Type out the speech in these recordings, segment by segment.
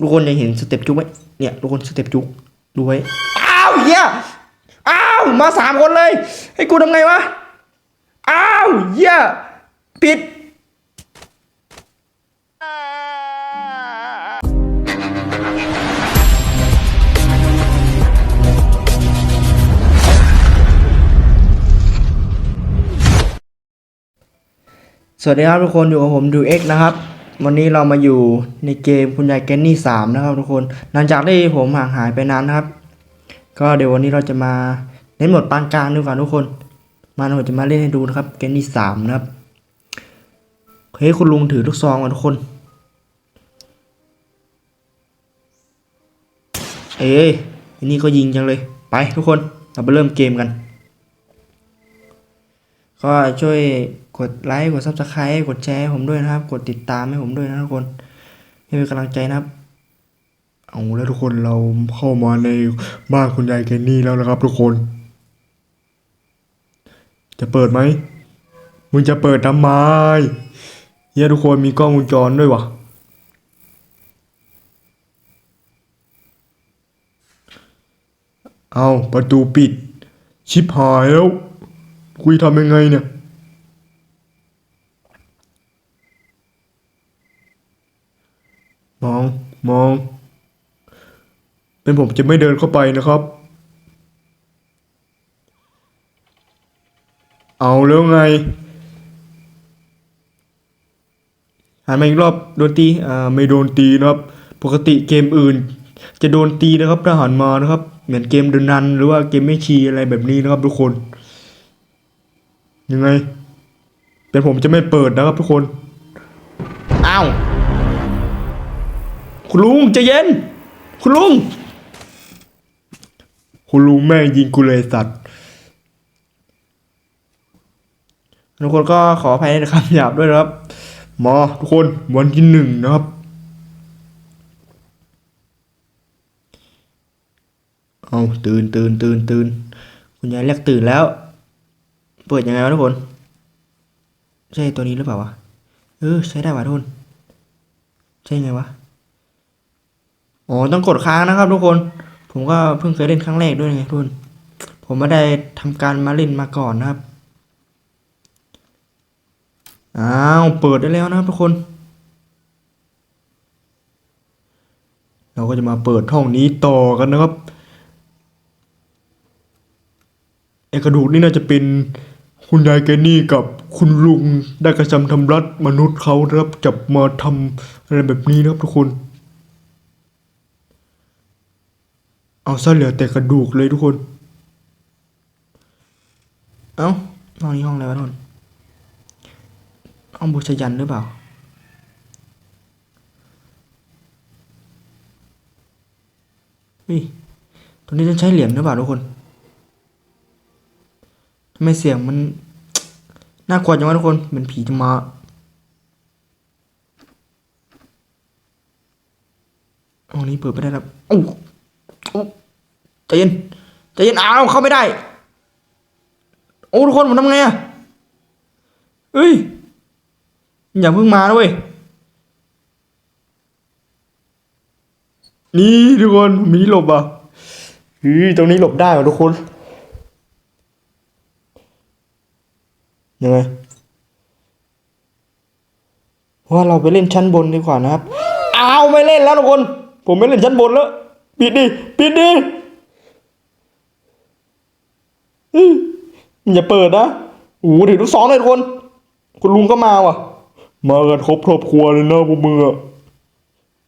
ทุกคนยังเห็นสเต็ปจุกไหมเนี่ยทุกคนสเต็ปจุกดูไว้อ้าวเฮียอ้าวมาสามคนเลย ให้กูทำไงวะอ้าวเฮียผิดสวัสดีครับทุกคนอยู่กับผมดูเอ็กนะครับ วันนี้เรามาอยู่ในเกมคุณยายแกนนี่สามนะครับทุกคนหลังจากที่ผมห่างหายไปนานนะครับ ก็เดี๋ยววันนี้เราจะมาเน้นหมดปานกลางดีกว่าทุกคน มาเราจะมาเล่นให้ดูนะครับแกนนี่สามนะครับเฮ้ยคุณลุงถือลูกซองมาทุกคน เอ้ยอันนี้ก็ยิงจังเลยไปทุกคนเราไปเริ่มเกมกัน ก็ช่วย กดไลค์กดซับสไครต์กดแชร์ให้ผมด้วยนะครับ กดติดตามให้ผมด้วยนะทุกคนให้เป็นกำลังใจนะครับเอาแล้วทุกคนเราเข้ามาในบ้านคุณยายแกนนี่แล้วนะครับ ทุกคน จะเปิดไหมมึงจะเปิดทำไมเฮียทุกคนมีกล้องวงจรด้วยวะเอาประตูปิด ชิบหายแล้วคุยทำยังไงเนี่ย มอง มองเป็นผมจะไม่เดินเข้าไปนะครับ เอาแล้วไงหันมาอีกรอบโดนตี อ่า ไม่โดนตีนะครับ ปกติเกมอื่น จะโดนตีนะครับถ้าหันมานะครับ เหมือนเกมเดินนัน หรือว่าเกมไม่ชีอะไรแบบนี้นะครับทุกคน ยังไง เป็นผมจะไม่เปิดนะครับทุกคน อ้าว คุณลุงใจเย็น คุณลุง คุณลุงแม่งยิงกูเลยสัตว์ ทุกคนก็ขออภัยในคำหยาบด้วยนะครับ มาทุกคนวันที่หนึ่งนะครับ เอาตื่นตื่นตื่นตื่นคุณยายเรียกตื่นแล้ว เปิดยังไงวะทุกคน ใช่ตัวนี้หรือเปล่าวะ เออใช้ได้วะทุกคน ใช่ไงวะ อ๋อต้องกดค้างนะครับทุกคน ผมก็เพิ่งเคยเล่นครั้งแรกด้วยไงทุกคนผมไม่ได้ทำการมาเล่นมาก่อนนะครับ อ้าว เปิดได้แล้วนะครับทุกคน เราก็จะมาเปิดห้องนี้ต่อกันนะครับไอกระดูกนี่น่าจะเป็นคุณยายแกนี่กับคุณลุงได้กระทำทำรัดมนุษย์เขานะครับจับมาทำอะไรแบบนี้นะครับทุกคน เอาซะเหลือแต่กระดูกเลยทุกคน เอ้าห้อนห้องอะไรวะทุกคนห้องบูชยันหรือเปล่าเฮ้ยตรงนี้ต้องใช้เหรียญหรือเปล่าทุกคนทำไมเสียงมันน่ากลัวจังวะทุกคน เหมือนผีจะมาห้องนี้เปิดไม่ได้แล้วโอ้ ใจเย็นใจเย็นอ้าวเข้าไม่ได้ โอ้ทุกคนผมทำไงอะเอ้ยอย่าเพิ่งมาด้วยนี่ทุกคนมีหลบอะเฮ้ยตรงนี้หลบได้หรอทุกคนยังไงว่าเราไปเล่นชั้นบนดีกว่านะครับอ้าวไม่เล่นแล้วทุกคน ผมไม่เล่นชั้นบนแล้ว ปิดดิ ปิดดิอื้อย่าเปิดนะโอ้โหถือลูกสองเลยทุกคน คุณลุงก็มาว่ะ มากันครบครอบครัวเลยนะพวกมึงอะ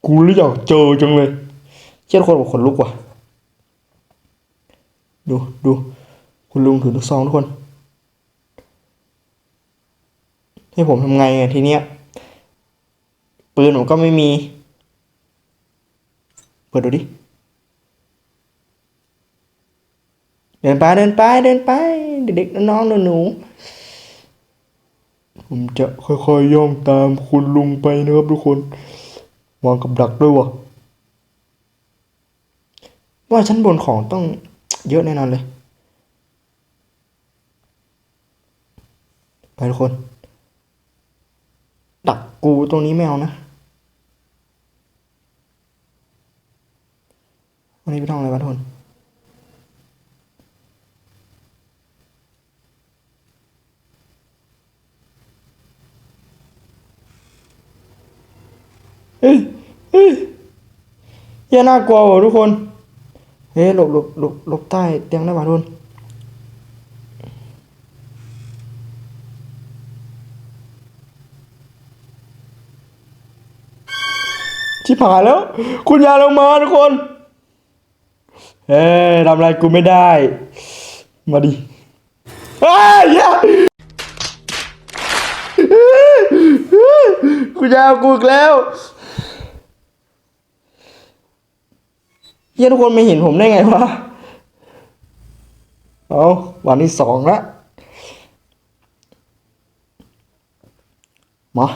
กูเลยอยากเจอจังเลย เชื่อคนบอกขนลุกว่ะ ดูดูคุณลุงถือลูกซองทุกคน ให้ผมทำไงอะทีเนี้ย ปืนผมก็ไม่มี เปิดดูดิ เดินไปเดินไปเดินไป เด็กๆน้องๆหนูผมจะค่อยๆย่องตามคุณลุงไปนะครับทุกคนวางกับดักด้วยวะๆว่าชั้นบนของต้องเยอะแน่นอนเลย ไปทุกคน ดักกูตรงนี้ไม่เอานะวันนี้ไปท่องอะไรวะทุกคน เฮ้ยเฮ้ยเหี้ยน่ากลัวว่ะทุกคนเฮ้ยหลบหลบหลบหลบใต้เตียงได้ป่ะทุกคนชิบหายแล้ว คุณยาลงมาทุกคนเฮ้ยทำอะไรกูไม่ได้ มาดิเฮ้ยยาคุณยายเอากูอีกแล้ว ฮียทุกคนไม่เห็นผมได้ไงวะ เอาวันที่สองละมา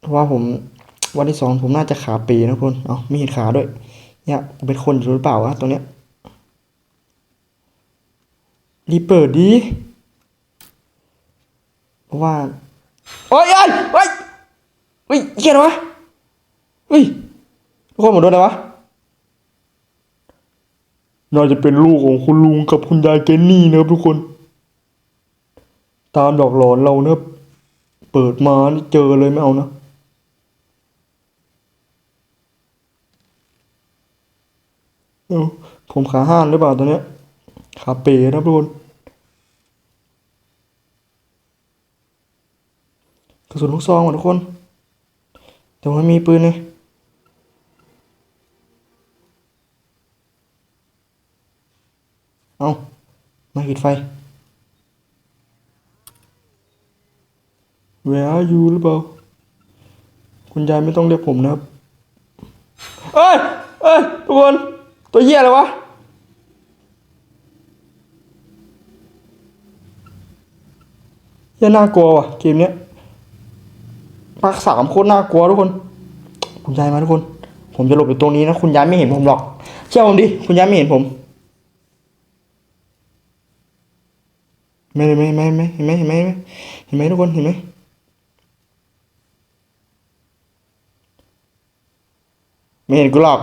เพราะว่าผมวันที่สองผมน่าจะขาปีนะทุกคนเอาไม่เห็นขาด้วย เนี่ยเป็นคนหรือเปล่าวะตรงเนี้ยรีเปิดดีเพราะว่า โอ้ยเอ้ยเฮ้ยเฮ้ยเกียดวะเฮ้ย คนหมดโดนอะไรวะน่าจะเป็นลูกของคุณลุงกับคุณยายเจนนี่นะครับทุกคน ตามดอกหลอนเรานะเปิดมานี่เจอเลยไม่เอานะเอ้าผมขาห้านหรือเปล่าตัวเนี้ยขาเป๋นะทุกคนกระสุนลูกซองว่ะทุกคน แต่ว่ามีปืนเลย เอามาขีดไฟ Where are you หรือเปล่า คุณยายไม่ต้องเรียกผมนะครับ เอ้ย เอ้ย ทุกคน ตัวเหี้ยอะไรวะ เหี้ยน่ากลัวว่ะ เกมเนี้ยภาคสามโคตรน่ากลัวทุกคน คุณยายมาทุกคน ผมจะหลบอยู่ตรงนี้นะ คุณยายไม่เห็นผมหรอก เชื่อผมดิ คุณยายไม่เห็นผม ไม่ไม่ไม่ไม่เห็นไหมเห็นไหมเห็นไหมทุกคนเห็นไหมไม่เห็นกูหรอก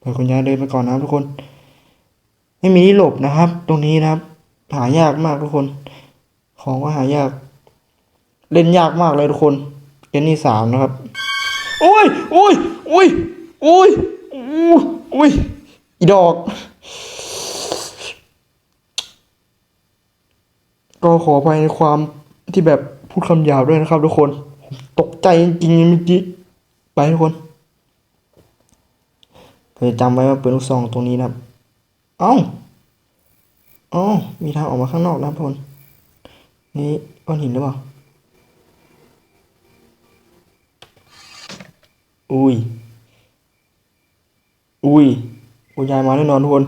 ปล่อคุณยายเดินไปก่อนนะครับทุกคน ไม่มีที่หลบนะครับ ตรงนี้นะครับ หายากมากทุกคน ของก็หายาก เล่นยากมากเลยทุกคนเกมนี่สามนะครับอุ้ยอุ้ยอุ้ยอุ้ยอุ้ย อุ้ยอีดอก ก็ขออภัยในความที่แบบพูดคำหยาบด้วยนะครับทุกคนผมตกใจจริงๆเมื่อกี้ไปทุกคนเพื่อจำไว้ว่าปืนลูกซองตรงนี้นะครับ เอ้าอ้ามีทางออกมาข้างนอกนะทุกคนนี่ก้อนหินหรือเปล่าอุ้ย อุ้ยคุณยายมาแน่นอนทุกคน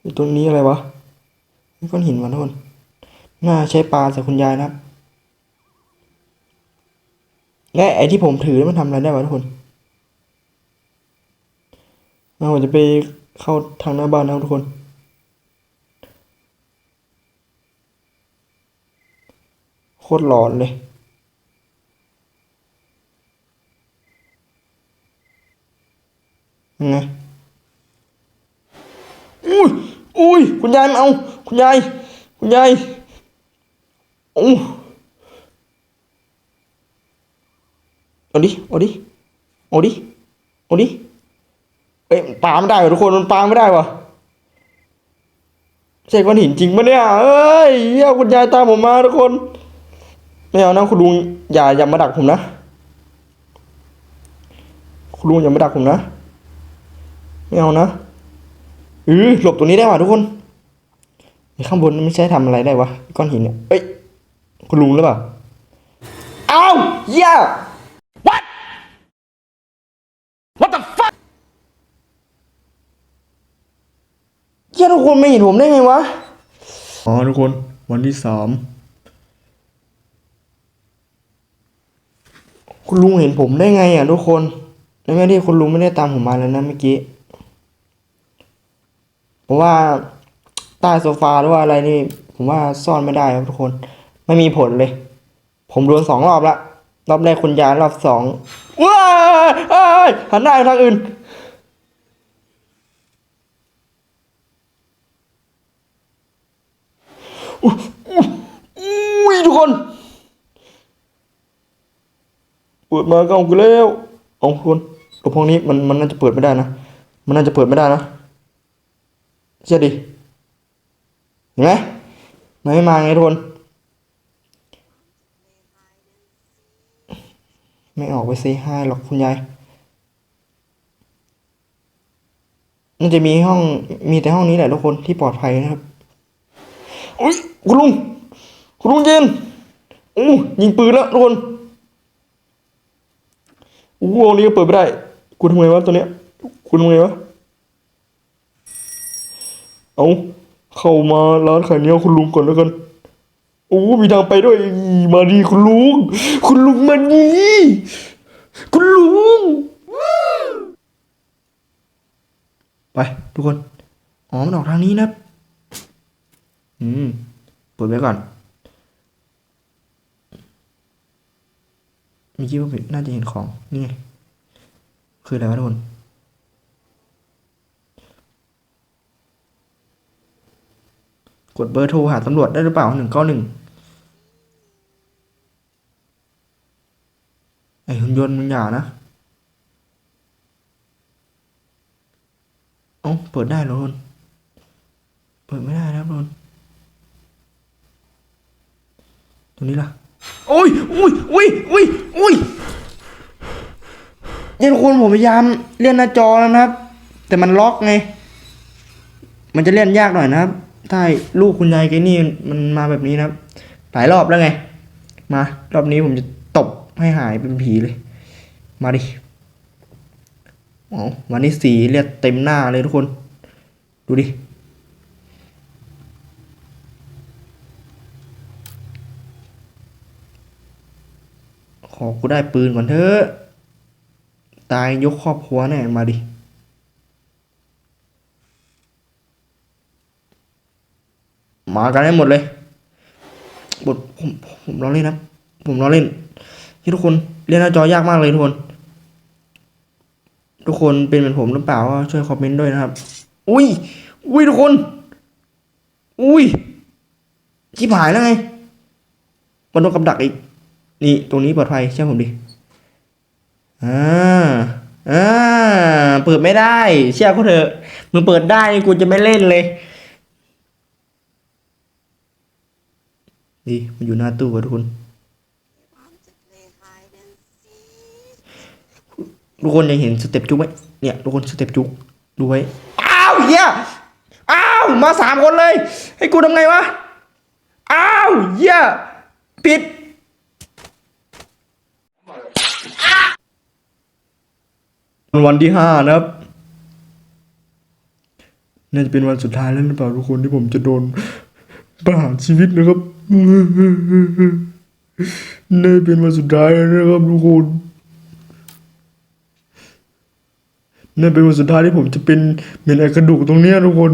ไอ้ตัวนี้อะไรวะนี่ก้อนหินวะทุกคนน่าใช้ปลาใส่คุณยายนะครับ และไอที่ผมถือมันทำอะไรได้วะทุกคนเราจะไปเข้าทางหน้าบ้านนะครับทุกคน โคตรหลอนเลย อุ้ยอุ้ยคุณยายมาเอา คุณยาย คุณยายอู้เอาดิ เอาดิ เอาดิ เอาดิ เอ้ยปาไม่ได้ว่ะทุกคน มันปาไม่ได้วะใช่ก้อนหินจริงปะเนี่ย เอ้ยเหี้ยคุณยายตามผมมาทุกคน ไม่เอานะคุณลุงอย่าอย่ามาดักผมนะ คุณลุงอย่ามาดักผมนะ ไม่เอานะเออหลบตรงนี้ได้ว่ะทุกคนไอ้ข้างบนไม่ใช่ทำอะไรได้วะก้อนหินเนี่ยเอ้ยคุณลุงหรือเปล่าอ้าวเหี้ย่า What What the fuck เหี้ย่ทุกคนไม่เห็นผมได้ไงวะอ๋อทุกคนวันที่สามคุณลุงเห็นผมได้ไงอะทุกคนแล้วแม่ที่คุณลุงไม่ได้ตามผมมาแล้วนะเมื่อกี้ ผมว่าใต้โซฟาหรือว่าอะไรนี่ ผมว่าซ่อนไม่ได้ครับทุกคน ไม่มีผลเลย ผมโดนสองรอบละรอบแรกคุณยายรอบสองว้ายอ้ายหันหน้าไปทางอื่นอุ้ยทุกคนเปิดมาก็เอากูแล้วเอาทุกคนตัวพวกนี้มันมันน่าจะเปิดไม่ได้นะ มันน่าจะเปิดไม่ได้นะ เชื่อดิเห็นไหมมันไม่มาไงทุกคนไม่ออกไปเซฮาหรอกคุณยายมันจะมีห้องมีแต่ห้องนี้แหละทุกคนที่ปลอดภัยนะครับอุ้ยคุณลุงคุณลุงเย็นโอ้ยิงปืนแล้วทุกคนโอ้ห้องนี้ก็เปิดไม่ได้คุณทำไงวะตัวเนี้ยคุณทำไงวะ เอาเข้ามาร้านขายเนื้อคุณลุงก่อนแล้วกัน โอ้ มีทางไปด้วย มาดีคุณลุง คุณลุงมาดีคุณลุง ไป ทุกคน อ๋อ มันออกทางนี้นะ อืม เปิดไว้ก่อนมีคิดว่าน่าจะเห็นของ นี่ไง คืออะไรวะทุกคน กดเบอร์โทรหาตำรวจได้หรือเปล่าหนึ่งเก้าหนึ่งไอหุ่นยนต์มึงอย่านะเอ้าเปิดได้เหรอทุกคนเปิดไม่ได้นะครับทุกคนตรงนี้ล่ะโอ้ยอุ้ยอุ้ยอุ้ยอุ้ยเนี่ยทุกคนผมพยายามเลื่อนหน้าจอแล้วนะครับ แต่มันล็อกไง มันจะเล่นยากหน่อยนะครับ ถ้ลูกคุณยายแกนี่มันมาแบบนี้นะครับหลายรอบแล้วไง มารอบนี้ผมจะตบให้หายเป็นผีเลย มาดิอ๋อวันนี้สีเลือดเต็มหน้าเลยทุกคน ดูดิขอกูได้ปืนก่อนเถอะ ตายยกครอบครัวแน่มาดิ มากันให้หมดเลยบทผมผมรอเล่นนะ ผมรอเล่นที่ทุกคนเล่นหน้าจอยากมากเลยทุกคน ทุกคนเป็นเหมือนผมหรือเปล่าช่วยคอมเมนต์ด้วยนะครับ อุ้ย อุ้ยทุกคน อุ้ยชิบหายแล้วไงมันโดนกับดักอีก นี่ตรงนี้ปลอดภัยเชื่อผมดิ อ่า อ่า เปิดไม่ได้ เชื่อเขาเถอะ มึงเปิดได้กูจะไม่เล่นเลย นี่มันอยู่หน้าตู้อะทุกคน ทุกคนยังเห็นสเต็ปจุกไหมเนี่ยทุกคนสเต็ปจุกดูไว้ อ้าวเฮียอ้าว มาสามคนเลย ให้กูทำไงวะ อ้าวเฮียผิดวันที่ห้านะครับน่าจะเป็นวันสุดท้ายแล้วหรือเปล่าทุกคนที่ผมจะโดนประหารชีวิตนะครับ น่าจะเป็นวันสุดท้ายแล้วนะครับทุกคนนั่เป็นวันสุดท้ายที่ผมจะเป็นเหมือนไอกระดูกตรงเนี้ยทุกคน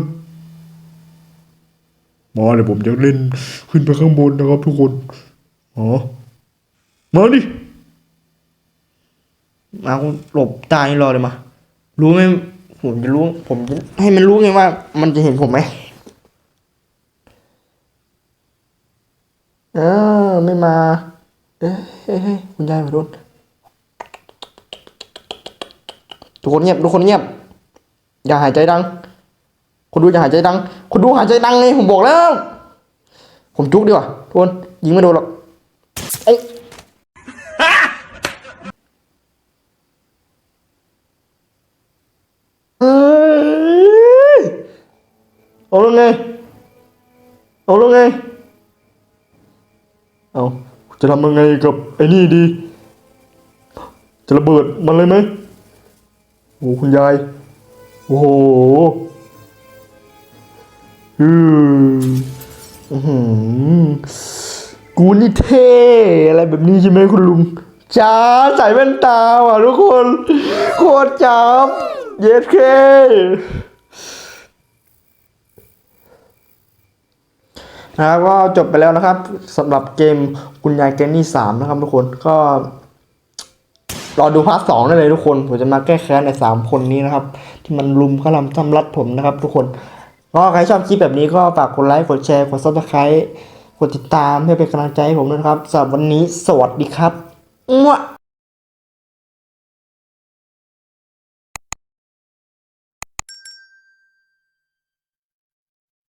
มาเดี๋ยวผมจะเล่นขึ้นไปข้างบนนะครับทุกคนอ๋อมาดิมากูหลบตายรอเลยมา รู้ไหมผมจะรู้ ผมจะให้มันรู้ไงว่า มันจะเห็นผมไหม เออ ไม่มา เอ้ยเฮ้ยเฮ้ยคุณยายมาโดนทุกคนเงียบทุกคนเงียบ อย่าหายใจดัง คนดูอย่าหายใจดัง คนดูหายใจดังไงผมบอกแล้ว ผมจุกดีกว่าทุกคนยิงไม่โดนหรอก เอาจะทำยังไงกับไอ้นี่ดี จะระเบิดมันเลยไหมโอ้คุณยาย โอ้โหอืออื้อหือกูนี่เท่อะไรแบบนี้ใช่ไหมคุณลุงจ้าใส่แว่นตาว่ะทุกคน โคตรจับเย็ดเค นะครับก็จบไปแล้วนะครับสำหรับเกมคุณยายแกนนี่สามนะครับทุกคนก็รอดูพาร์ทสองได้เลยทุกคน ผมจะมาแก้แค้นในสามคนนี้นะครับ ที่มันลุมกระลำทำรัดผมนะครับ ทุกคนก็ใครชอบคลิปแบบนี้ก็ฝากกดไลค์กดแชร์กดซับสไครต์กดติดตามเพื่อเป็นกำลังใจให้ผมด้วยนะครับสำหรับวันนี้สวัสดีครับมั่